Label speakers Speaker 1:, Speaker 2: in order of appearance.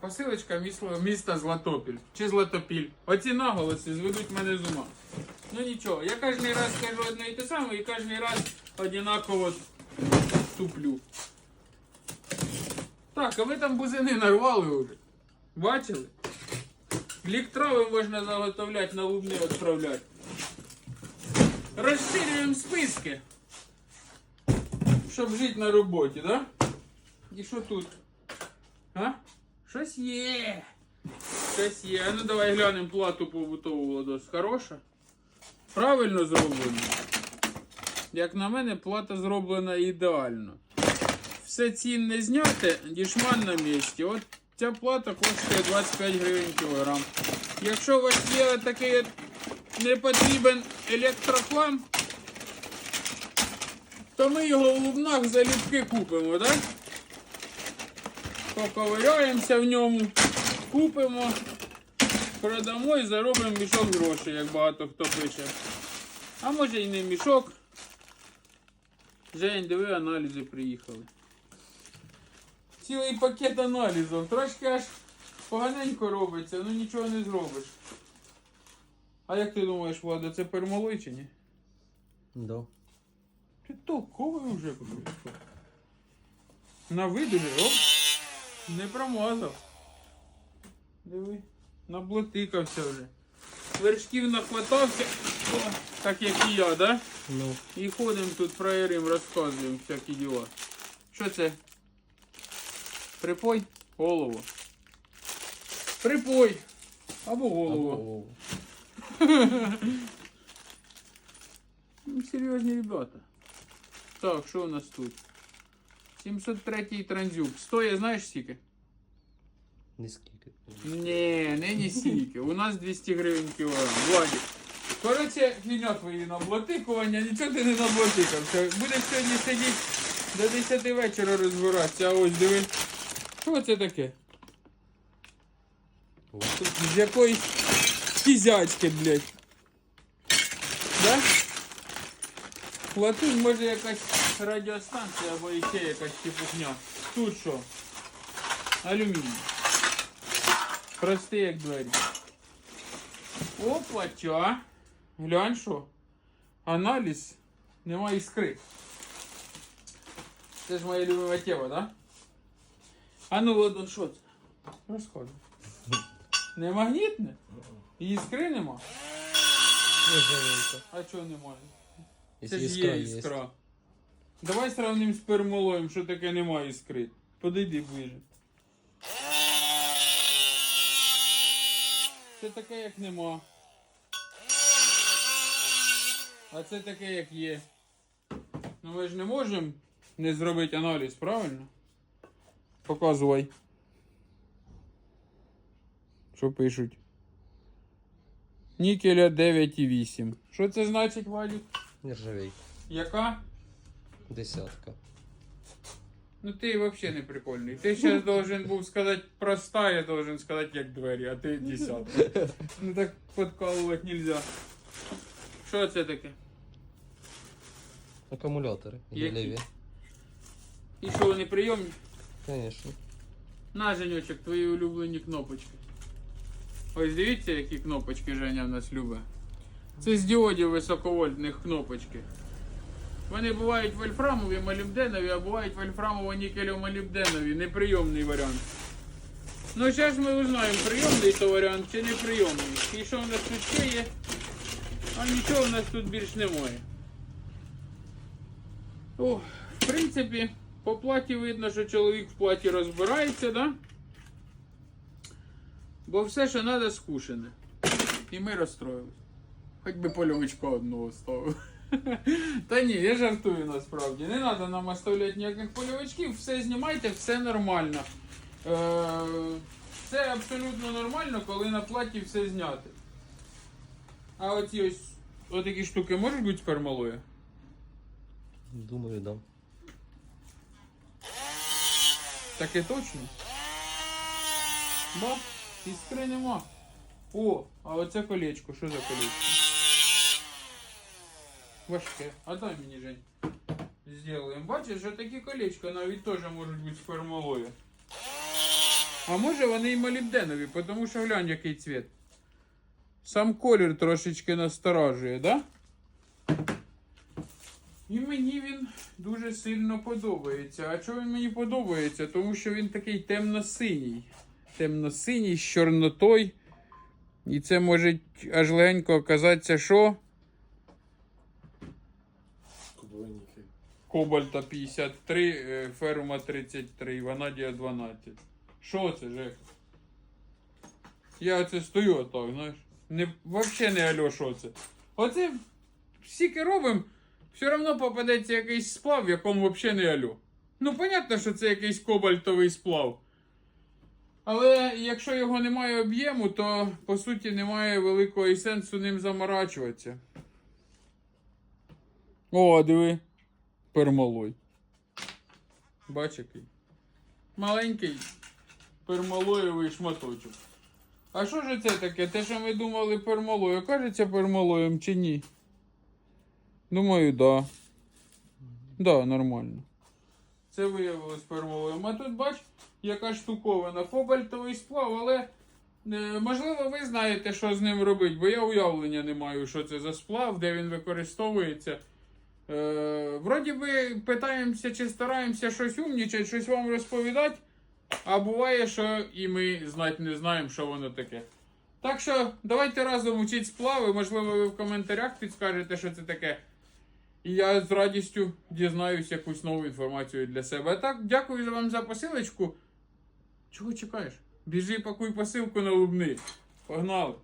Speaker 1: Посилочка міста, Златопіль. Чи Златопіль. Оці наголоси зведуть мене з ума. Ну нічого, я кожен раз кажу одне і те саме, і кожен раз однаково туплю. Так, а ви там бузини нарвали вже. Бачили? Ліктрави можна заготовляти, на лубни відправляти. Розширюємо списки. Щоб жити на роботі, да? І що тут? А? Щось є. Щось є. Ну давай глянемо плату побутову Владос. Хороша? Правильно зроблено. Як на мене, плата зроблена ідеально. Все цінне зняте, дішман на місці. От ця плата коштує 25 гривень кілограм. Якщо у вас є такий от непотрібен електроклам, то ми його в лубнах залюбки купимо, так? Поковиряємося в ньому, купимо, продамо і заробимо мішок грошей, як багато хто пише. А може і не мішок. Жень, диви, аналізи приїхали. Цілий пакет аналізів. Трошки аж поганенько робиться, ну нічого не зробиш. А як ти думаєш, Влада, це пермалой чи ні?
Speaker 2: Да.
Speaker 1: Ти толковий вже. На виду оп. Не промазав. Диви. Наблотикався вже. Вершків нахватався. О, так як і я, да?
Speaker 2: Ну,
Speaker 1: І ходимо тут фраєрим, розказуємо всякі діла. Що це? Припой? Голову. Припой. Або голову.
Speaker 2: або-
Speaker 1: Ну, серйозні ребята. Так, що у нас тут? 703 транзюк. Стоя, знаєш скільки?
Speaker 2: не скільки.
Speaker 1: Ні, не не стільки. У нас 200 гривень кілограм. Владик. Коротше, фігня твої наблатикування, нічого ти не наблатикався. Будеш сьогодні сидіти до 10 вечора розбиратися. А ось диви. Що це таке? З якоїсь кізячки, блядь. Да? Латунь може якась радіостанція або ще якась типухня. Тут що? Алюміній. Простий як двері. Опача. Глянь що. Аналіз. Нема іскри. Це ж моя любима тема, да? А ну, Ладон, що це? Розказуй. Не магнітне? І іскри нема?
Speaker 2: Нержавейка.
Speaker 1: А чого немає? Це ж є іскра. Давай сравним з пермолоєм, що таке немає іскри. Подойди ближе. Це таке, як нема. А це таке, як є. Ну ми ж не можемо не зробити аналіз, правильно? Показувай. Що пишуть? Нікеля 9,8. Що це значить, Вадик?
Speaker 2: Нержавейка.
Speaker 1: Яка?
Speaker 2: Десятка.
Speaker 1: Ну ти вообще не прикольний. Ти зараз должен був сказати проста, я должен сказати як двері, а ти десятка. Ну так подкалувати нельзя. Що це таке?
Speaker 2: Акумулятори.
Speaker 1: Які?
Speaker 2: Гелеві.
Speaker 1: І що вони прийомні?
Speaker 2: Конечно.
Speaker 1: На, Женючок, твої улюблені кнопочки. Ось дивіться, які кнопочки Женя в нас любить. Це з діодів високовольтних кнопочки. Вони бувають вольфрамові, молібденові, а бувають вольфрамово нікелю молібденові. Неприйомний варіант. Ну, зараз ми узнаємо, прийомний то варіант чи неприйомний. І що в нас тут ще є? А нічого в нас тут більш немає. О, в принципі, по платі видно, що чоловік в платі розбирається, да? Бо все, що треба, скушене. І ми розстроїлись. Хоч би польовичка одного ставив. Та ні, я жартую насправді. Не треба нам оставляти ніяких польовичків, все знімайте, все нормально. Е, Це абсолютно нормально, коли на платі все зняти. А оці ось отакі штуки можуть бути спермалою?
Speaker 2: Думаю, да.
Speaker 1: Таке точно? Ба, іскри нема. О, а оце колечко, що за колечко? Важке. А дай мені, Жень. Сделаем. Бачиш, що такі колечка навіть теж можуть бути формулою. А може вони і молібденові, тому що глянь, який цвіт. Сам колір трошечки насторажує, да? І мені він дуже сильно подобається. А чого він мені подобається? Тому що він такий темно-синій. Темно-синій з чорнотою. І це може аж легенько оказатися, що Кобальта 53, е, Ферума 33, Ванадія 12. Що це, Жек? Я оце стою отак, знаєш. Не, вообще не алло, що це. Оце всіки робимо, все одно попадеться якийсь сплав, в якому взагалі не алло. Ну, понятно, що це якийсь кобальтовий сплав. Але якщо його немає об'єму, то по суті немає великого сенсу ним заморачуватися. О, диви. Пермалой. Бач який. Маленький пермалоєвий шматочок. А що ж це таке? Те, що ми думали пермалою, кажеться пермалоєм чи ні? Думаю, да. Да, нормально. Це виявилось пермалоєм. А тут бач, яка штуковина. Кобальтовий сплав, але е, можливо ви знаєте, що з ним робити, бо я уявлення не маю, що це за сплав, де він використовується. Е, вроді би питаємося чи стараємося щось умнічати, щось вам розповідати, а буває, що і ми знати не знаємо, що воно таке. Так що давайте разом учіть сплави, можливо, ви в коментарях підскажете, що це таке. І я з радістю дізнаюсь якусь нову інформацію для себе. Так, дякую вам за посилочку. Чого чекаєш? Біжи, пакуй посилку на лубни. Погнали!